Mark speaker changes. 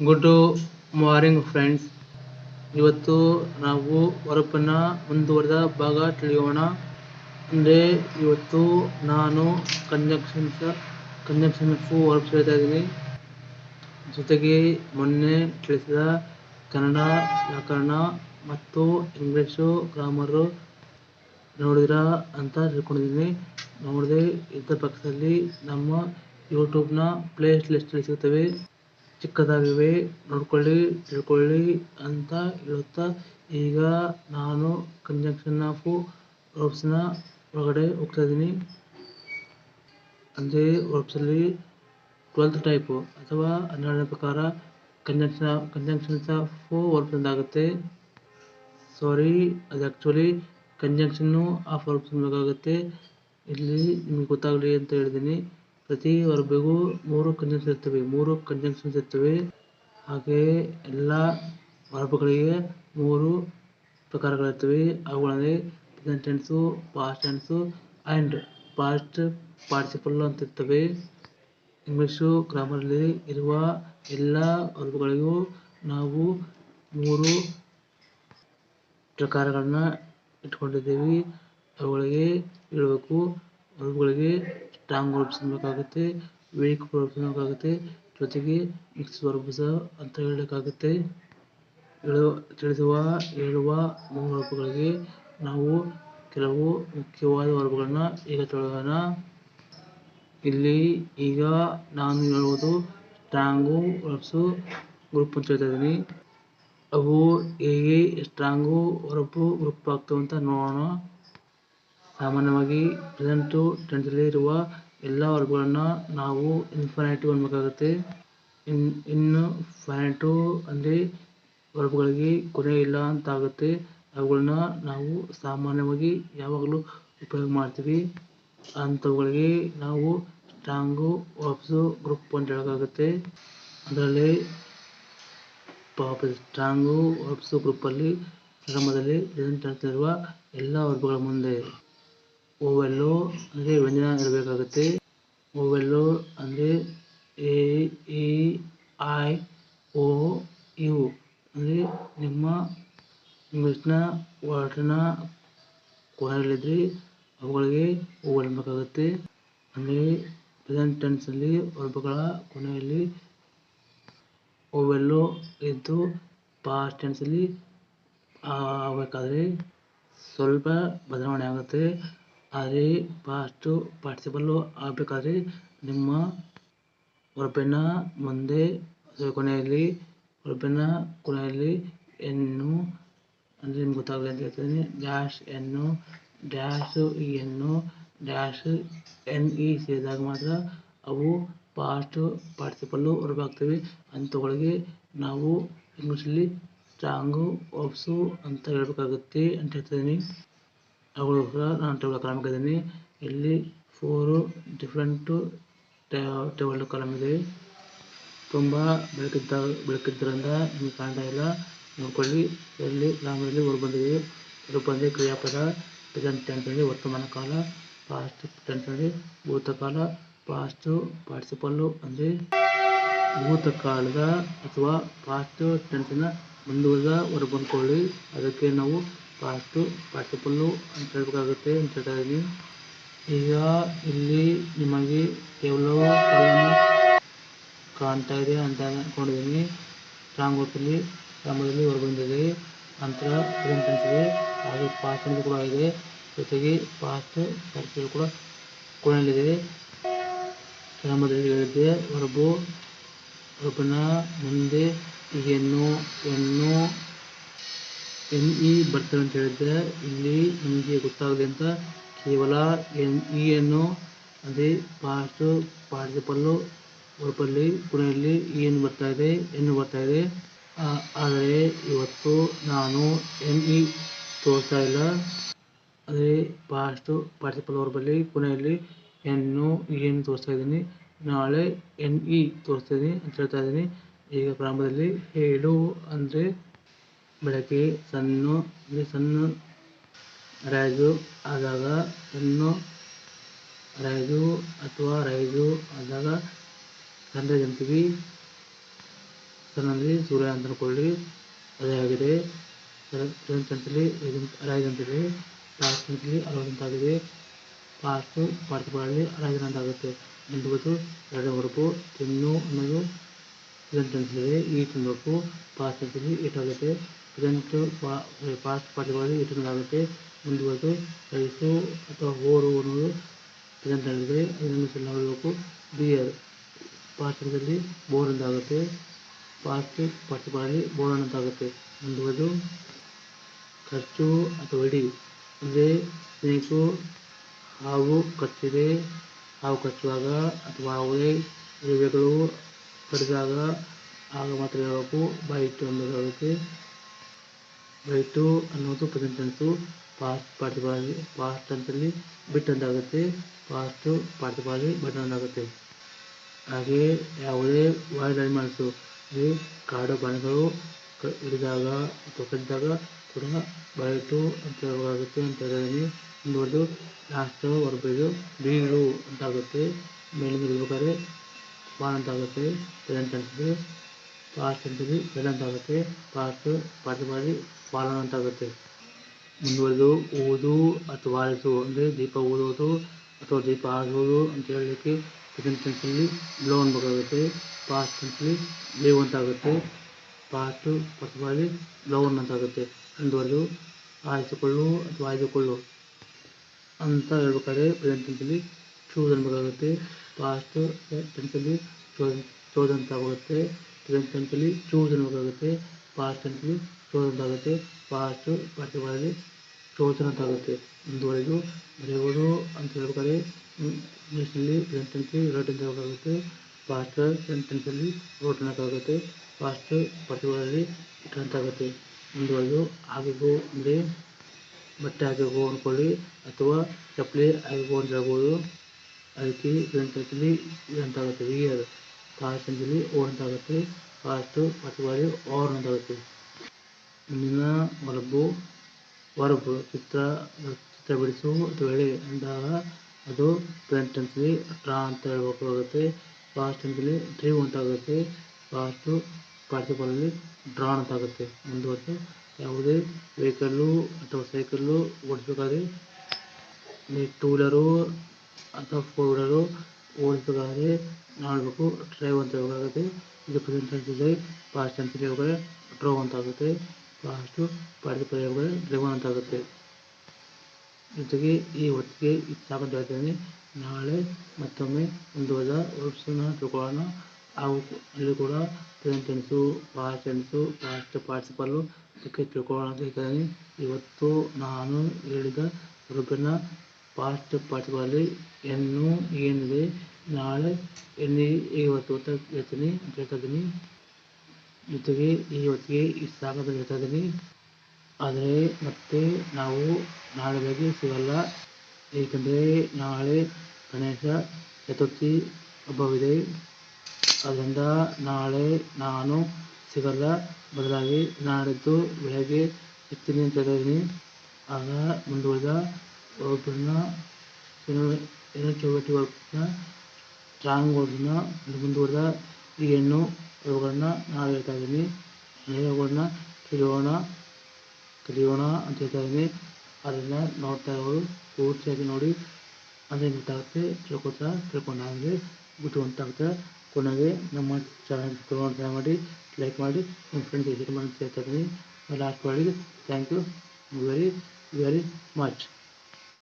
Speaker 1: Good morning friends ಇವತ್ತು ನಾವು ಹೊರಪನ್ನ ಮುಂದುವರೆದ ಭಾಗ ತಿಳಿಯೋಣ. ಅಂದರೆ ಇವತ್ತು ನಾನು ಕಂಜಕ್ಷನ್ಸ್ ಕಂಜಕ್ಷನ್ ಫು ವರ್ಕ್ ಹೇಳ್ತಾ ಇದ್ದೀನಿ. ಜೊತೆಗೆ ಮೊನ್ನೆ ತಿಳಿಸಿದ ಕನ್ನಡ ವ್ಯಾಕರಣ ಮತ್ತು ಇಂಗ್ಲೀಷು ಗ್ರಾಮರು ನೋಡಿದ್ರ ಅಂತ ತಿಳ್ಕೊಂಡಿದ್ದೀನಿ. ನೋಡದೆ ಇದ್ದ ಪಕ್ಷದಲ್ಲಿ ನಮ್ಮ ಯೂಟ್ಯೂಬ್ನ ಪ್ಲೇ ಲಿಸ್ಟಲ್ಲಿ ಸಿಗ್ತವೆ ಚಿಕ್ಕದಾಗಿವೆ, ನೋಡ್ಕೊಳ್ಳಿ, ತಿಳ್ಕೊಳ್ಳಿ ಅಂತ ಹೇಳುತ್ತಾ, ಈಗ ನಾನು ಕಂಜಂಕ್ಷನ್ ಆಫ್ ವರ್ಬ್ಸ್ನ ಒಳಗಡೆ ಹೋಗ್ತಾ ಇದ್ದೀನಿ. ಅಂದರೆ ವರ್ಬ್ಸಲ್ಲಿ ಟ್ವೆಲ್ತ್ ಟೈಪು ಅಥವಾ ಹನ್ನೆರಡನೇ ಪ್ರಕಾರ ಕಂಜಂಕ್ಷನ್ ಕಂಜಂಕ್ಷನ್ಸ್ ಆಫ್ ವರ್ಬ್ಸ್ ಅಂತ ಆಗುತ್ತೆ ಸಾರಿ ಅದು ಆ್ಯಕ್ಚುಲಿ ಕಂಜಂಕ್ಷನ್ನು ಆಫ್ ವರ್ಬ್ಸ್ ಬೇಕಾಗುತ್ತೆ ಇಲ್ಲಿ ನಿಮ್ಗೆ ಗೊತ್ತಾಗಲಿ ಅಂತ ಹೇಳಿದ್ದೀನಿ. ಪ್ರತಿ ವರ್ಬಿಗೂ ಮೂರು ಕಂಜಂಕ್ಷನ್ ಇರ್ತವೆ. ಮೂರು ಕಂಜಂಕ್ಷನ್ಸ್ ಇರ್ತವೆ. ಹಾಗೆಯೇ ಎಲ್ಲ ವರ್ಬ್ಗಳಿಗೆ ಮೂರು ಪ್ರಕಾರಗಳಿರ್ತವೆ. ಅವುಗಳಲ್ಲಿ present tense past tense and past participle ಅಂತ ಇರ್ತವೆ ಇಂಗ್ಲೀಷು ಗ್ರಾಮರಲ್ಲಿ ಇರುವ ಎಲ್ಲ ವರ್ಬ್ಗಳಿಗೂ ನಾವು ಮೂರು ಪ್ರಕಾರಗಳನ್ನ ಇಟ್ಕೊಂಡಿದ್ದೀವಿ. ಅವುಗಳಿಗೆ ಹೇಳಬೇಕು. ವರ್ಬ್ಗಳಿಗೆ ಬೇಕಾಗುತ್ತೆ ವೀಕ್ ವರ್ಬ್ಸ್ ಬೇಕಾಗುತ್ತೆ, ಜೊತೆಗೆ ಮಿಕ್ಸ್ ವರ್ಬ್ಸ್ ಅಂತ ಹೇಳಬೇಕಾಗುತ್ತೆ. ಹೇಳುವ ತಿಳಿಸುವ, ಹೇಳುವ ಮೂರು ವರ್ಬ್ಗಳಿಗೆ ನಾವು ಕೆಲವು ಮುಖ್ಯವಾದ ವರ್ಬ್ಗಳನ್ನ ಈಗ ತಿಳಿಯೋಣ ಇಲ್ಲಿ ಈಗ ನಾನು ಹೇಳುವುದು ಸ್ಟ್ರಾಂಗು ವರ್ಬ್ಸು ಗ್ರೂಪ್ ಅಂತ ಹೇಳ್ತಾ ಇದ್ದೀನಿ. ಅವು ಹೇಗೆ ಸ್ಟ್ರಾಂಗು ವರ್ಬು ಗ್ರೂಪ್ ಆಗ್ತವೆ ಅಂತ ನೋಡೋಣ. ಸಾಮಾನ್ಯವಾಗಿ ಪ್ರೆಸೆಂಟು ಟೆನ್ಸಲ್ಲಿ ಇರುವ ಎಲ್ಲ ವರ್ಬ್ಗಳನ್ನ ನಾವು ಇನ್ಫಿನಿಟಿವ್ ಅನ್ಬೇಕಾಗುತ್ತೆ. ಇನ್, ಇನ್ನು ಫೈನಟು ಅಂದರೆ ವರ್ಗಗಳಿಗೆ ಕೊನೆ ಇಲ್ಲ ಅಂತ ಆಗುತ್ತೆ ಅವುಗಳನ್ನ ನಾವು ಸಾಮಾನ್ಯವಾಗಿ ಯಾವಾಗಲೂ ಉಪಯೋಗ ಮಾಡ್ತೀವಿ. ಅಂಥವುಗಳಿಗೆ ನಾವು ಸ್ಟ್ರಾಂಗು ವರ್ಬ್ಸು ಗ್ರೂಪ್ ಅಂತ ಹೇಳೋಕ್ಕಾಗುತ್ತೆ. ಅದರಲ್ಲಿ ಪಾಪ ಸ್ಟ್ರಾಂಗು ವರ್ಬ್ಸು ಗ್ರೂಪಲ್ಲಿ ಪ್ರಥಮದಲ್ಲಿ ಪ್ರೆಸೆಂಟ್ ಟೆನ್ಸ್ನಲ್ಲಿರುವ ಎಲ್ಲ ವರ್ಬ್ಗಳ ಮುಂದೆ. ಓವೆಲ್ಲು ಅಂದರೆ ವ್ಯಂಜನ ಇರಬೇಕಾಗುತ್ತೆ. ಓವೆಲ್ಲು ಅಂದರೆ A, E, I, O U ಅಂದರೆ ನಿಮ್ಮ ಇಂಗ್ಲೀಷ್ನ ವರ್ಡ್ನ ಕೊನೆಯಲ್ಲಿದ್ದರೆ ಅವುಗಳಿಗೆ ಓವೆಲ್ ಬೇಕಾಗುತ್ತೆ ಅಂದರೆ ಪ್ರೆಸೆಂಟ್ ಟೆನ್ಸಲ್ಲಿ ವರ್ಬ್ಗಳ ಕೊನೆಯಲ್ಲಿ ಓವೆಲ್ಲು ಇದ್ದು ಪಾಸ್ಟ್ ಟೆನ್ಸಲ್ಲಿ ಆಗಬೇಕಾದ್ರೆ ಸ್ವಲ್ಪ ಬದಲಾವಣೆ ಆಗುತ್ತೆ. ಆದರೆ ಪಾಸ್ಟು ಪಾರ್ಟಿಸಿಪಲ್ಲು ಆಗಬೇಕಾದ್ರೆ ನಿಮ್ಮ ವರ್ಬಿನ ಮುಂದೆ ಕೊನೆಯಲ್ಲಿ ವರ್ಬಿನ ಕೊನೆಯಲ್ಲಿ ಎನ್ನು ಅಂದರೆ ನಿಮ್ಗೆ ಗೊತ್ತಾಗಲಿ ಅಂತ ಹೇಳ್ತೀನಿ. Dash N dash E N dash N E ಸೇರಿದಾಗ ಮಾತ್ರ ಅವು ಪಾಸ್ಟ್ ಪಾರ್ಟಿಸಿಪಲ್ಲು ವರ್ಬ್ ಆಗ್ತವೆ ಅಂಥವುಗಳಿಗೆ ನಾವು ಇಂಗ್ಲೀಷಲ್ಲಿ ಸ್ಟ್ರಾಂಗು ವರ್ಬ್ಸು ಅಂತ ಹೇಳಬೇಕಾಗುತ್ತೆ ಅಂತ ಹೇಳ್ತಿದ್ದೀನಿ. ಅವುಗೋಸ್ಕರ ನಾನು ಟೇಬಲ್ ಕಾಲಮ್ ಇಲ್ಲಿ ಫೋರು ಡಿಫ್ರೆಂಟು ಟೇಬಲ್ ಕಾಲಮ್ ಇದೆ ತುಂಬ ಬೆಳಕಿದ್ದ ಬೆಳಕಿದ್ದರಿಂದ ನಿಮಗೆ ಕಾಣ್ತಾ ಇಲ್ಲ. ನೋಡ್ಕೊಳ್ಳಿ. ಇಲ್ಲಿ ಗ್ರಾಮದಲ್ಲಿ ಹೊರ ಬಂದಿದೆ. ಹೊರ ಬಂದಿದೆ ಕ್ರಿಯಾಪದ. ಪ್ರೆಸೆಂಟ್ ಟೆನ್ಸಲ್ಲಿ ವರ್ತಮಾನ ಕಾಲ ಪಾಸ್ಟ್ ಟೆನ್ಸಲ್ಲಿ ಭೂತಕಾಲ ಪಾಸ್ಟು ಪಾರ್ಟಿಸಿಪಲ್ಲು ಅಂದರೆ ಭೂತಕಾಲದ ಅಥವಾ ಪಾಸ್ಟ್ ಟೆನ್ಸಿನ ಮುಂದುವರೆದ ಹೊರ ಬಂದ್ಕೊಳ್ಳಿ. ಅದಕ್ಕೆ ನಾವು ಪಾಸ್ಟು ಪಾರ್ಟಿಸಿಪಲ್ಲು ಅಂತ ಹೇಳಬೇಕಾಗುತ್ತೆ ಇದ್ದೀನಿ ಈಗ ಇಲ್ಲಿ ನಿಮಗೆ ಕೆಲವು ಕಾಲಮ್ ಕಾಣ್ತಾ ಇದೆ ಅಂತ ಅಂದ್ಕೊಂಡಿದ್ದೀನಿ ಸ್ಟ್ರಾಂಗ್ ವರ್ಕಲ್ಲಿ ಪ್ರಾರಂಭದಲ್ಲಿ ಹೊರಬಂದಿದೆ ನಂತರ ಇದೆ. ಹಾಗೆ ಪಾಸ್ಟ್ ಅಂತ ಕೂಡ ಇದೆ. ಜೊತೆಗೆ ಪಾಸ್ಟ್ ಸರ್ಕಲ್ ಕೂಡ ಕೊನೆಯಲ್ಲಿದೆ. ಪ್ರಾರಂಭದಲ್ಲಿ ಹೇಳಿದೆ ಹೊರಬು ಹೊರಬನ ಮುಂದೆ ಹೆಣ್ಣು ಎನ್ನು ಎನ್ ಇ ಬರ್ತದೆ ಅಂತ ಹೇಳಿದ್ದೆ ಇಲ್ಲಿ ನಿಮಗೆ ಗೊತ್ತಾಗಲಿ ಅಂತ ಕೇವಲ ಎನ್ ಇ ಅನ್ನು ಅದೇ ಪಾಸ್ಟ್ ಪಾರ್ಟಿಸಿಪಲ್ಲು ಒಳಪಲ್ಲಿ ಕೊನೆಯಲ್ಲಿ ಏನು ಬರ್ತಾ ಇದೆ ಎನ್ನು ಬರ್ತಾ ಇದೆ. ಆದರೆ ಇವತ್ತು ನಾನು ಎನ್ ಇ ತೋರಿಸ್ತಾ ಇಲ್ಲ. ಅದೇ ಪಾಸ್ಟ್ ಪಾರ್ಟಿಸಿಪಲ್ ಒಳಪಲ್ಲಿ ಕೊನೆಯಲ್ಲಿ ಎನ್ನು ಏನು ತೋರಿಸ್ತಾ ಇದ್ದೀನಿ. ನಾಳೆ ಎನ್ ಇ ತೋರಿಸ್ತಾ ಇದ್ದೀನಿ ಅಂತ ಹೇಳ್ತಾ ಇದ್ದೀನಿ. ಈಗ ಪ್ರಾರಂಭದಲ್ಲಿ ಹೇಳು ಅಂದರೆ ಸಣ್ಣ ಇಲ್ಲಿ ಸಣ್ಣ ರೈಸು ಆದಾಗ ಸಣ್ಣ ರೈಸು ಅಥವಾ ರೈಸು ಆದಾಗ ಸನ್ರೈಸ್ ಅಂತೀವಿ ಹೆಸರಿನಲ್ಲಿ ಸೂರ್ಯ ಅಂತ ಅನ್ಕೊಳ್ಳಿ ಅದೇ ಆಗಿದೆ ರೈಸ್ ಟೆನ್ಸಲ್ಲಿ ಅರೈಸ್ ಅಂತಿದೆ ಪಾಸ್ಟ್ ಟೆನ್ಸಲ್ಲಿ ಅರೌಸ್ ಅಂತಾಗಿದೆ ಪಾಸ್ಟ್ ರೈಸ್ ಅಂತ ಆಗುತ್ತೆ ಮುಂದುವರೆದು ಎರಡು ಹೊರಪು ತಿನ್ನು ಅನ್ನೋದು ಪ್ರೆಸೆಂಟ್ ಟೆನ್ಸಲ್ಲಿ ಈ ತಿನ್ನಬೇಕು ಪಾಸ್ಟ್ ಅಂತೇಳಿ ಈಟ್ ಪಾ ಪಾಸ್ಟ್ ಪಾರ್ಟಿಗಳಲ್ಲಿ ಇಟ್ಟುಕೊಳ್ಳಲಾಗುತ್ತೆ ಮುಂದುವರೆದು ರೈಸು ಅಥವಾ ಓರು ಅನ್ನೋದು ಇದಂತ ಹೇಳಿದರೆ ಇದನ್ನು ಸಹ ನೋಡಬೇಕು ಬಿಯರ್ ಪಾಸ್ಟ್ ಟೆನ್ಸಲ್ಲಿ ಬೋರ್ ಅಂತಾಗುತ್ತೆ ಪಾಸ್ಟ್ ಪಾರ್ಟಿಗಳಲ್ಲಿ ಬೋರ್ ಅಂತಾಗುತ್ತೆ ಮುಂದುವರೆದು ಖರ್ಚು ಅಥವಾ ಇಡಿ, ಅಂದರೆ ಸ್ನೇಹಿತರು ಹಾವು ಕಚ್ಚಿದೆ, ಹಾವು ಕಚ್ಚುವಾಗ ಅಥವಾ ಯಾವುದೇ ಇರುವೆಗಳು ಕಡಿದಾಗ ಆಗ ಮಾತ್ರ ಹೇಳಬೇಕು. ಇಟ್ಟು ಅನ್ನೋದಾಗುತ್ತೆ ಬೈಟು ಅನ್ನೋದು present tense past participle past ಟೆನ್ಸಲ್ಲಿ bit ಅಂತಾಗುತ್ತೆ ಪಾಸ್ಟ್ ಪಾರ್ಟಿಸಿಪಲ್ ಬಟ್ ಅಂತಾಗುತ್ತೆ ಹಾಗೆ ಯಾವುದೇ ವೈಲ್ಡ್ ಅನಿಮಲ್ಸು ಈ ಕಾಡು ಪ್ರಾಣಿಗಳು ಹಿಡಿದಾಗ ಅಥವಾ ಕದ್ದಾಗ ಕೂಡ ಬೈಟು ಅಂತ ಆಗುತ್ತೆ ಅಂತ ಹೇಳಿದ್ದೀನಿ ಮುಂದುವರೆದು ಲಾಸ್ಟ್ ಇದು ಬೀಳು ಅಂತಾಗುತ್ತೆ. ಮೇಲಿಂದ ಇರ್ಬೇಕಾದ್ರೆ ಬಾಣ ಅಂತಾಗುತ್ತೆ. ಪ್ರೆಸೆಂಟ್ ಟೆನ್ಸಲ್ಲಿ ಪಾಸ್ಟ್ ಫೆಲ್ ಅಂತಾಗುತ್ತೆ ಪಾಸ್ಟ್ ಮಾಡಿ ಪಾಲನ ಅಂತಾಗುತ್ತೆ ಮುಂದುವರೆದು ಓದು ಅಥವಾ ಆರಿಸು, ಅಂದರೆ ದೀಪ ಓದೋದು ಅಥವಾ ದೀಪ ಆರಿಸೋದು ಅಂತ ಹೇಳಲಿಕ್ಕೆ ಪ್ರೆಸೆಂಟ್ ಟೆನ್ಸಲ್ಲಿ ಬ್ಲೋ ಅನ್ಬೇಕಾಗುತ್ತೆ ಪಾಸ್ಟ್ ಟೆನ್ಸಲ್ಲಿ ಲೀವ್ ಅಂತಾಗುತ್ತೆ, ಪಾಸ್ಟ್ ಪಾರ್ಟಿಸಿಪಲ್ ಅಂತ ಅಂತಾಗುತ್ತೆ. ಮುಂದುವರೆದು ಆರಿಸಿಕೊಳ್ಳು ಅಥವಾ ಆಯ್ದುಕೊಳ್ಳು ಅಂತ ಹೇಳ್ಬೇಕಾದ್ರೆ ಪ್ರೆಸೆಂಟ್ ಟೆನ್ಸಲ್ಲಿ ಚೂಸ್ ಅನ್ಬೇಕಾಗುತ್ತೆ ಪಾಸ್ಟ್ ಟೆನ್ಸಲ್ಲಿ ಚೋಸ್ ಚೋಸ್ ಅಂತ ಆಗುತ್ತೆ ಪ್ರೆಸೆಂಟ್ ಟೆನ್ಸಲ್ಲಿ ಚೂಸ್ ಆಗುತ್ತೆ ಪಾಸ್ಟ್ ಟೆನ್ಸಲ್ಲಿ ಚೋಸ್ ಆಗುತ್ತೆ ಪಾಸ್ಟ್ ಪಾರ್ಟಿಸಿಪಲ್ ಚೋಸನ್ ಅಂತಾಗುತ್ತೆ ಮುಂದುವರೆದು ಬರೆಯುವುದು ಅಂತ ಹೇಳ್ಬೇಕಾದ್ರೆ ಇಂಗ್ಲೀಷ್ನಲ್ಲಿ ಪ್ರೆಸೆಂಟ್ ಟೆನ್ಸಲ್ಲಿ ರೈಟ್ ಹೇಳಬೇಕಾಗುತ್ತೆ ಪಾಸ್ಟ್ ಟೆನ್ಸಲ್ಲಿ ರೋಟ್ ಅನ್ನೋಕ್ಕಾಗುತ್ತೆ ಪಾಸ್ಟ್ ಪಾರ್ಟಿಸಿಪಲಲ್ಲಿ ಇಟ್ ಅಂತಾಗುತ್ತೆ ಮುಂದುವರೆದು ಆಗಿಗೋ ಅಂದರೆ ಬಟ್ಟೆ ಆಗಿಗೋ ಅಂದ್ಕೊಳ್ಳಿ ಅಥವಾ ಚಪ್ಪಲಿ ಹಾಕಿಗೋ ಅಂತ ಹೇಳ್ಬೋದು ಅದಕ್ಕೆ ಪ್ರೆಸೆಂಟ್ ಟೆನ್ಸಲ್ಲಿ ಅಂತಾಗುತ್ತೆ ವಿಯರ್ ಅಂತಾಗುತ್ತೆ ಪಾಸ್ಟ್ ಪಾರ್ಟಿಸಿಪಲ್ ಆರ್ ಅಂತಾಗುತ್ತೆ ಮುಂದಿನ ವರ್ಬು ವರ್ಬ್ ಚಿತ್ರ ಚಿತ್ರ ಬಿಡಿಸು. ಹೇಳಿ ಅಂದಾಗ ಅದು ಪ್ರೆಸೆಂಟ್ ಟೆನ್ಸಲ್ಲಿ ಡ್ರಾ ಅಂತ ಹೇಳ್ಬೇಕಾಗುತ್ತೆ. ಪಾಸ್ಟ್ ಟೆನ್ಸಲ್ಲಿ ಡ್ರೀವ್ ಅಂತಾಗುತ್ತೆ ಪಾಸ್ಟು ಡ್ರಾ ಡ್ರಾನ್ ಅಂತಾಗುತ್ತೆ ಮುಂದುವರೆದು ಯಾವುದೇ ವೆಹಿಕಲ್ಲು ಅಥವಾ ಸೈಕಲ್ಲು ಓಡಿಸ್ಬೇಕಾದ್ರೆ ಟೂ ವೀಲರು ಅಥವಾ ಫೋರ್ ವೀಲರು ಓಡಿಸ್ಬೇಕಾದ್ರೆ ನಾವು ಹೇಳಬೇಕು ಡ್ರೈವ್ ಅಂತ ಹೇಳಬೇಕಾಗುತ್ತೆ. ಇದು ಪ್ರೆಸೆಂಟ್ ಟೆನ್ಸಲ್ಲಿ ಪಾಸ್ಟ್ ಟೆನ್ಸಲ್ಲಿ ಹೇಳ್ಬೇಕಾದ್ರೆ ಡ್ರೋವ್ ಅಂತಾಗುತ್ತೆ ಪಾಸ್ಟು ಪಾರ್ಟಿಸಿಪಲ್ ಡ್ರೈವನ್ ಅಂತ ಆಗುತ್ತೆ. ಜೊತೆಗೆ ಈ ಹೊತ್ತಿಗೆ ಇದು ಸಾಕು ಅಂತ ಹೇಳ್ತೀನಿ ನಾಳೆ ಮತ್ತೊಮ್ಮೆ ಮುಂದುವರೆದ ವರ್ಬ್ಸನ್ನ ತಿಳ್ಕೊಳ್ಳೋಣ. ಅವು ಅಲ್ಲಿ ಕೂಡ present tense past tense past participle ಇದಕ್ಕೆ ತಿಳ್ಕೊಳ್ಳೋಣ ಅಂತ ಹೇಳ್ತಾಯಿದ್ದೀನಿ ಇವತ್ತು ನಾನು ಹೇಳಿದ ವರ್ಬನ್ನ ಪಾಸ್ಟ್ ಪಾರ್ಟಿಸಿಪಲಲ್ಲಿ ಎನ್ನು ಏನಿದೆ? ನಾಳೆ ಎನ್ನಿ ಇವತ್ತು ಅಂತ ಹೇಳ್ತೀನಿ ಅಂತ ಹೇಳ್ತಾ ಜೊತೆಗೆ ಈ ಹೊತ್ತಿಗೆ ಇಷ್ಟು ಸಾಕು ಅಂತ ಹೇಳ್ತಾ ಇದ್ದೀನಿ ಆದರೆ ಮತ್ತೆ ನಾವು ನಾಳೆ ಬೆಳಗ್ಗೆ ಸಿಗಲ್ಲ. ಏಕೆಂದರೆ ನಾಳೆ ಗಣೇಶ ಚತುರ್ಥಿ ಹಬ್ಬವಿದೆ. ಅದರಿಂದ ನಾಳೆ ನಾನು ಸಿಗಲ್ಲ. ಬದಲಾಗಿ ನಾಡಿದ್ದು ಬೆಳಗ್ಗೆ ಸಿಗ್ತೀನಿ ಅಂತ ಹೇಳಿದ್ದೀನಿ ಆಗ ಮುಂದುವರೆದ ವರ್ಬನ್ನ ಏನು ಚೌಕಟ್ಟಿ ವರ್ಬನ್ನ ಸ್ಟ್ರಾಂಗ್ ವರ್ಬನ್ನ ಮುಂದುವರೆದ ಹೆಣ್ಣು ವರ್ಬ್ಗಳನ್ನ ನಾನು ಹೇಳ್ತಾ ಇದ್ದೀನಿ. ವರ್ಬ್ಗಳನ್ನ ಕಲಿಯೋಣ ಕಲಿಯೋಣ ಅಂತ ಹೇಳ್ತಾ ಇದ್ದೀನಿ. ಅದನ್ನು ನೋಡ್ತಾ ಇರೋರು ಪೂರ್ತಿಯಾಗಿ ನೋಡಿ. ಅದೇ ಗೊತ್ತಾಗುತ್ತೆ ತಿಳ್ಕೊತಾ ತಿಳ್ಕೊಂಡಾಗಲೇ ಬಿಟ್ಟು ಗೊತ್ತಾಗುತ್ತೆ ಕೊನೆಗೆ ನಮ್ಮ ಚಾನಲ್ ತಗೊಂಡು ಮಾಡಿ ಲೈಕ್ ಮಾಡಿ, ನಿಮ್ಮ ಫ್ರೆಂಡ್ಸ್ ಶೇರ್ ಮಾಡಿ ಹೇಳ್ತಾ ಇದ್ದೀನಿ. ಲಾಸ್ಟ್ ಮಾಡಿ thank you very very much